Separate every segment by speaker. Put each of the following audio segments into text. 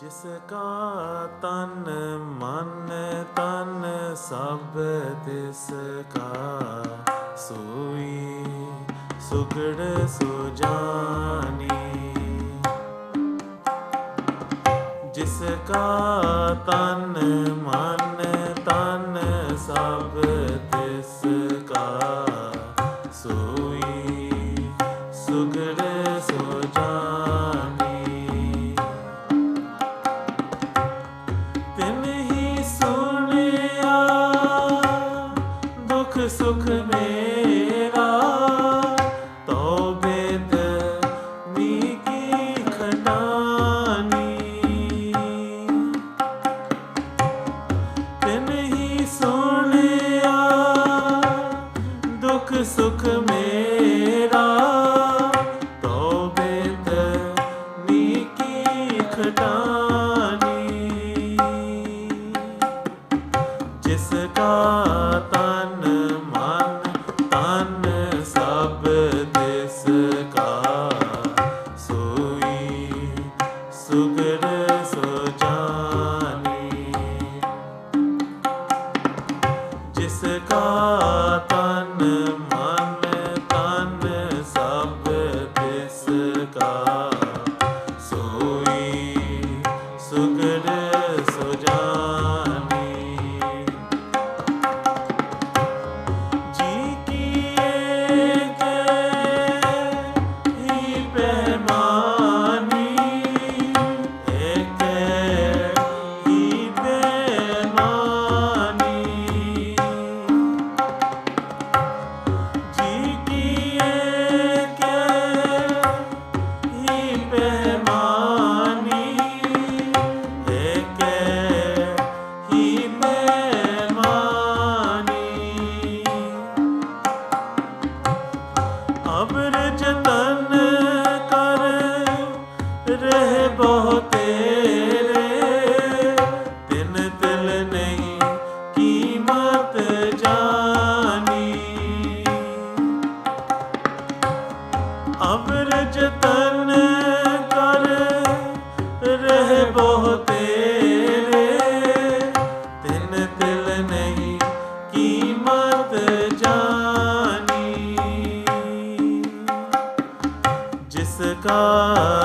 Speaker 1: ਜਿਸ ਕਾ ਤਨ ਮਨ ਤਨ ਸਭ ਤਿਸ ਕਾ ਸੋਈ ਸੁਖੜ ਸੁਜਾਨੀ। ਜਿਸ ਕਾ ਤਨ ਮਨ ਸੁਖ ਮੇਰਾ। good. Uh... ਬਹੁ ਤੇਰੇ। ਤਿੰਨ ਨਹੀਂ ਕੀਮਤ ਜਾਣੀ। ਜਿਸ ਕਾ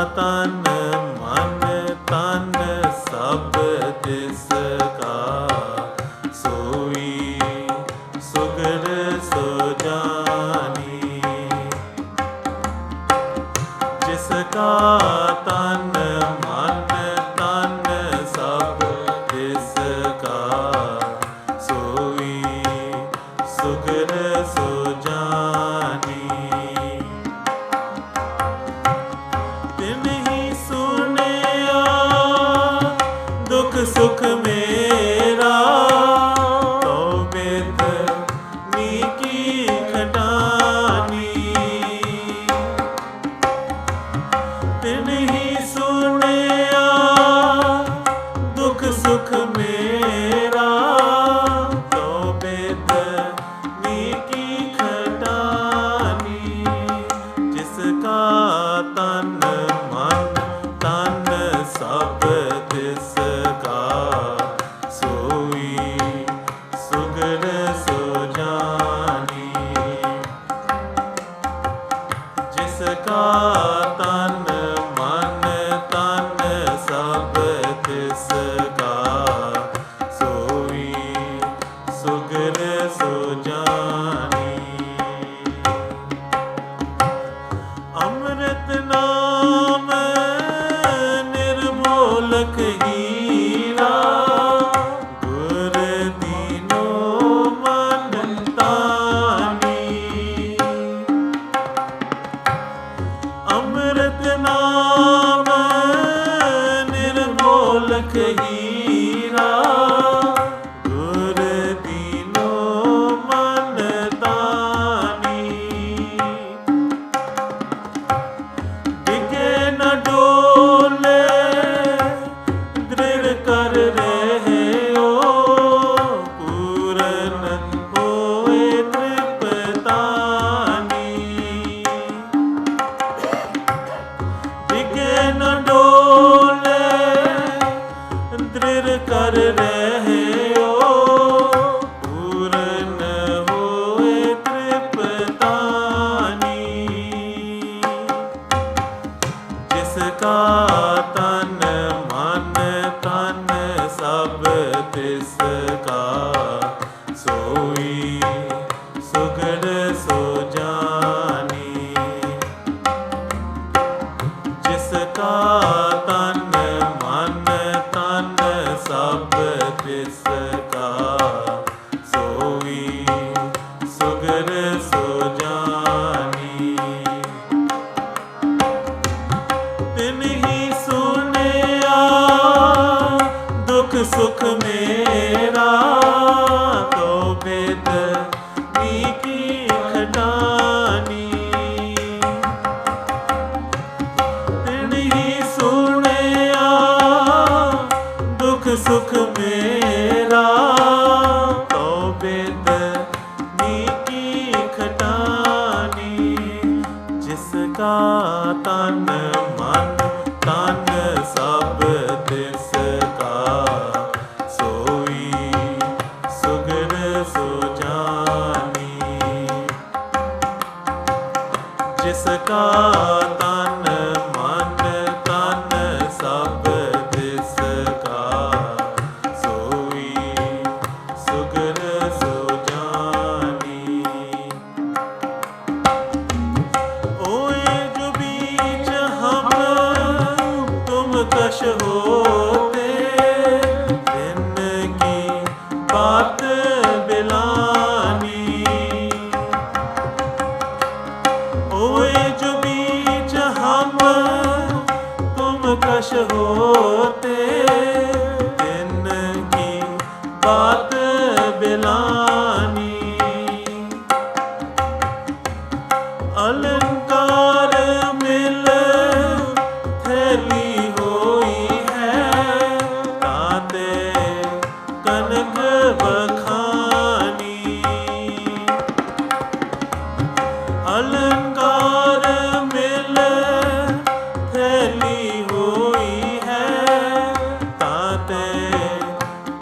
Speaker 1: ਦ੍ਰਿੜ ਕਰ ਰਹੇ ਹੋ। machuca o ਹੋਏ ਜੋ बीच हम तुम कश होते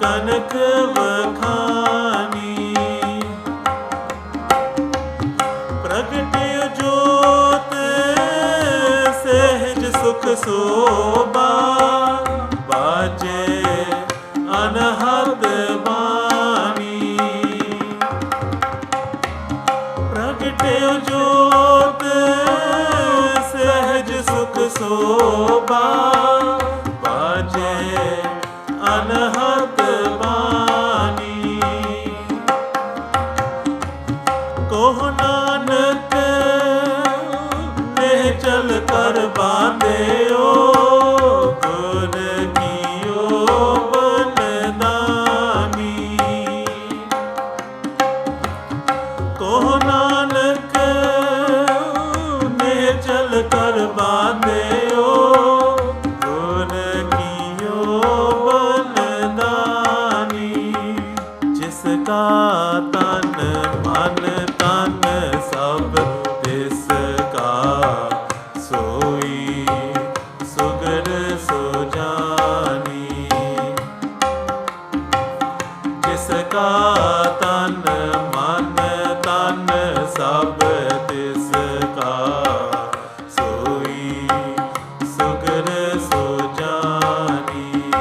Speaker 1: ਕਨਕ ਵਖਾਨੀ। ਪ੍ਰਗਟਿ ਜੋਤ ਸਹਿਜ ਸੁਖ ਸੋਬਾ ਬਾਜੇ ਅਨਹਦ ਬਾਣੀ। ਪ੍ਰਗਟਿ ਜੋਤ ਸਹਿਜ ਸੁਖ ਸੋਬਾ ਚਲ ਕਰ ਬਾਂਦੇ ਓ ਸਕਾ ਤਨ ਮਨ ਤਨ ਸਭ ਸੋਈ ਸੁਗਰ ਸੋ ਜਾਣੀ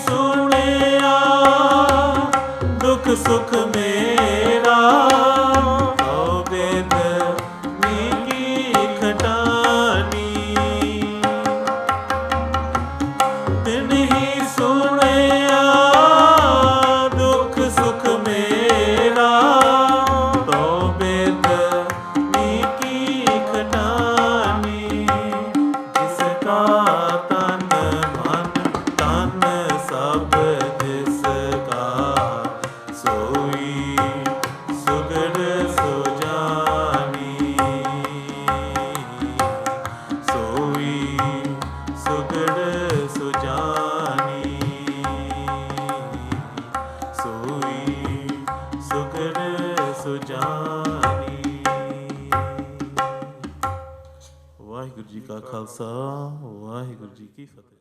Speaker 1: ਸੁਣਿਆ ਦੁਖ ਸੁਖ صفة